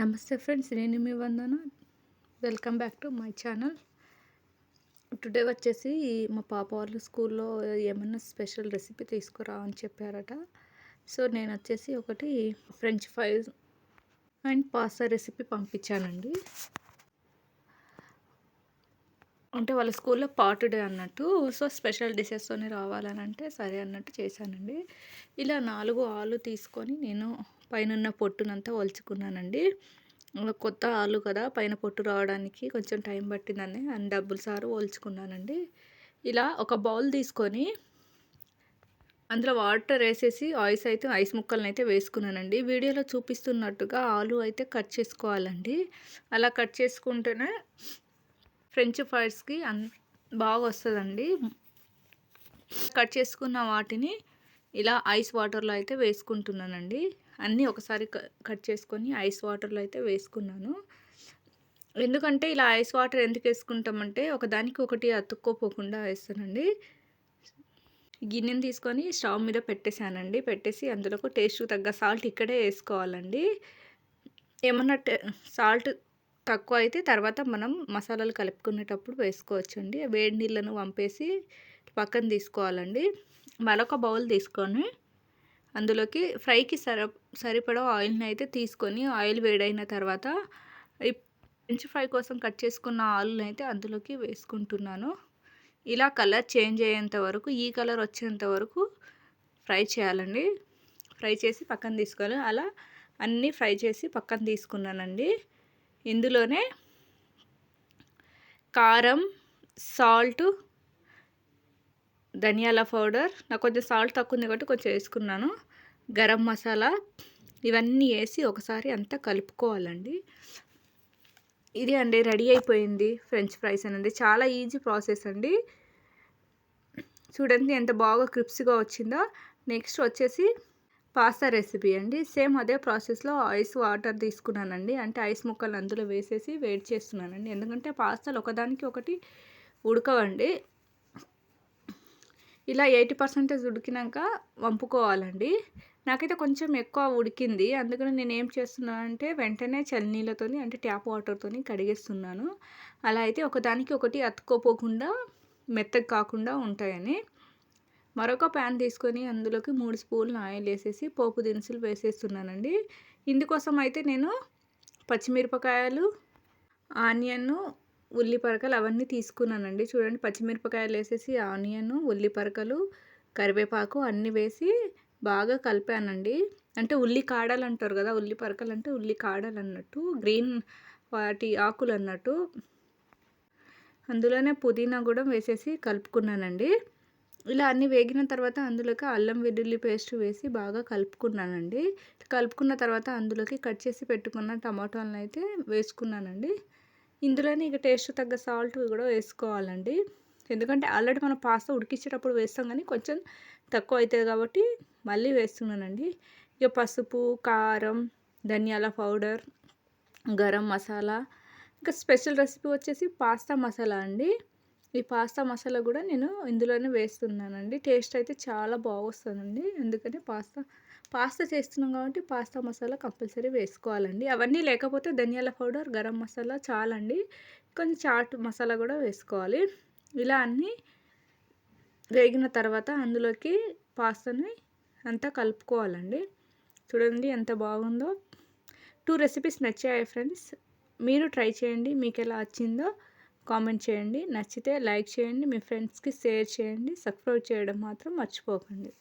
నమస్తే ఫ్రెండ్స్ నేను మీ Vandana. Welcome back to my channel today వచ్చేసి మా పాప వాళ్ళు స్కూల్లో ఏమన్నా స్పెషల్ రెసిపీ తీసుకురా అని చెప్పారట. సో నేను వచ్చేసి ఒకటి French fries and pasta recipe పంపించానండి. అంటే వాళ్ళ స్కూల్లో పార్ట్ డే అన్నట్టు. సో స్పెషల్ డిషెస్తోనే రావాలని అంటే సరే అన్నట్టు చేశానండి. ఇలా నాలుగు ఆలు తీసుకొని నేను పైన పొట్టునంతా ఒలుచుకున్నానండి. కొత్త ఆలు కదా పైన పొట్టు రావడానికి కొంచెం టైం పట్టిందని అని డబ్బులు సారు ఒలుచుకున్నానండి. ఇలా ఒక బౌల్ తీసుకొని అందులో వాటర్ వేసేసి ఐస్ అయితే ఐస్ ముక్కలను అయితే వేసుకున్నానండి. వీడియోలో చూపిస్తున్నట్టుగా ఆలు అయితే కట్ చేసుకోవాలండి. అలా కట్ చేసుకుంటేనే ఫ్రెంచ్ ఫ్రైస్కి అన్ బాగా వస్తుందండి కట్ చేసుకున్న వాటిని ఇలా ఐస్ వాటర్లో అయితే వేసుకుంటున్నానండి. అన్నీ ఒకసారి కట్ చేసుకొని ఐస్ వాటర్లో అయితే వేసుకున్నాను. ఎందుకంటే ఇలా ఐస్ వాటర్ ఎందుకు వేసుకుంటామంటే ఒకదానికి ఒకటి అతుక్కోపోకుండా వేస్తానండి. గిన్నెని తీసుకొని స్టవ్ మీద పెట్టేశానండి. పెట్టేసి అందులోకి టేస్ట్ తగ్గ సాల్ట్ ఇక్కడే వేసుకోవాలండి. ఏమన్నా సాల్ట్ తక్కువ అయితే తర్వాత మనం మసాలాలు కలుపుకునేటప్పుడు వేసుకోవచ్చండి. వేడి నీళ్ళను పంపేసి పక్కన తీసుకోవాలండి. మరొక బౌల్ తీసుకొని అందులోకి ఫ్రైకి సర సరిపడా ఆయిల్ని అయితే తీసుకొని ఆయిల్ వేడైన తర్వాత ఫ్రెంచ్ ఫ్రై కోసం కట్ చేసుకున్న ఆలుని అయితే అందులోకి వేసుకుంటున్నాను. ఇలా కలర్ చేంజ్ అయ్యేంత వరకు ఈ కలర్ వచ్చేంత వరకు ఫ్రై చేయాలండి. ఫ్రై చేసి పక్కన తీసుకోవాలి. అలా అన్నీ ఫ్రై చేసి పక్కన తీసుకున్నానండి. ఇందులోనే కారం సాల్ట్ ధనియాల పౌడర్. నాకు కొంచెం సాల్ట్ తక్కువ ఉంది కాబట్టి కొంచెం వేసుకున్నాను. గరం మసాలా ఇవన్నీ వేసి ఒకసారి అంతా కలుపుకోవాలండి. ఇది అండి రెడీ అయిపోయింది ఫ్రెంచ్ ఫ్రైస్ అనేది. చాలా ఈజీ ప్రాసెస్ అండి. చూడండి ఎంత బాగా క్రిప్స్గా వచ్చిందో. నెక్స్ట్ వచ్చేసి పాస్తా రెసిపీ అండి. సేమ్ అదే ప్రాసెస్లో ఐస్ వాటర్ తీసుకున్నానండి. అంటే ఐస్ ముక్కలు అందులో వేసేసి వెయిట్ చేస్తున్నానండి. ఎందుకంటే పాస్తాలు ఒకదానికి ఒకటి ఉడకవండి. ఇలా ఎయిటీ పర్సెంటేజ్ ఉడికినాక వంపుకోవాలండి. నాకైతే కొంచెం ఎక్కువ ఉడికింది. అందుకని నేను ఏం చేస్తున్నాను అంటే వెంటనే చల్లనీళ్ళతో అంటే ట్యాప్ వాటర్తో కడిగేస్తున్నాను. అలా అయితే ఒకదానికి ఒకటి అతుక్కోపోకుండా మెత్తగా కాకుండా ఉంటాయని. మరొక ప్యాన్ తీసుకొని అందులోకి మూడు స్పూన్లు ఆయిల్ వేసేసి పోపు దినుసులు వేసేస్తున్నానండి. ఇందుకోసం అయితే నేను పచ్చిమిరపకాయలు ఉల్లి ఉల్లిపరకలు అవన్నీ తీసుకున్నానండి. చూడండి పచ్చిమిరపకాయలు వేసేసి ఆనియన్ ఉల్లిపరకలు కరివేపాకు అన్నీ వేసి బాగా కలిపానండి. అంటే ఉల్లి కాడలు అంటారు కదా ఉల్లి పరకలు అంటే ఉల్లి కాడలు అన్నట్టు గ్రీన్ వాటి ఆకులు అన్నట్టు. అందులోనే పుదీనా కూడా వేసేసి కలుపుకున్నానండి. ఇలా అన్నీ వేగిన తర్వాత అందులోకి అల్లం వెల్లుల్లి పేస్ట్ వేసి బాగా కలుపుకున్నానండి. కలుపుకున్న తర్వాత అందులోకి కట్ చేసి పెట్టుకున్న టమాటాలను అయితే వేసుకున్నానండి. ఇందులోనే ఇక టేస్ట్ తగ్గ సాల్ట్ కూడా వేసుకోవాలండి. ఎందుకంటే ఆల్రెడీ మనం పాస్తా ఉడికించేటప్పుడు వేస్తాం కానీ కొంచెం తక్కువ అవుతుంది కాబట్టి మళ్ళీ వేస్తున్నానండి. ఇక పసుపు కారం ధనియాల పౌడర్ గరం మసాలా. ఇంకా స్పెషల్ రెసిపీ వచ్చేసి పాస్తా మసాలా అండి. ఈ పాస్తా మసాలా కూడా నేను ఇందులోనే వేస్తున్నానండి. టేస్ట్ అయితే చాలా బాగొస్తుందండి. ఎందుకంటే పాస్తా పాస్తా చేస్తున్నాం కాబట్టి పాస్తా మసాలా కంపల్సరీ వేసుకోవాలండి. అవన్నీ లేకపోతే ధనియాల పౌడర్ గరం మసాలా చాలండి. కొంచెం చాట్ మసాలా కూడా వేసుకోవాలి. ఇలా అన్నీ వేగిన తర్వాత అందులోకి పాస్తాని అంతా కలుపుకోవాలండి. చూడండి ఎంత బాగుందో. టూ రెసిపీస్ నచ్చాయి ఫ్రెండ్స్? మీరు ట్రై చేయండి. మీకు ఎలా వచ్చిందో కామెంట్ చేయండి. నచ్చితే లైక్ చేయండి. మీ ఫ్రెండ్స్కి షేర్ చేయండి. సబ్స్క్రైబ్ చేయడం మాత్రం మర్చిపోకండి.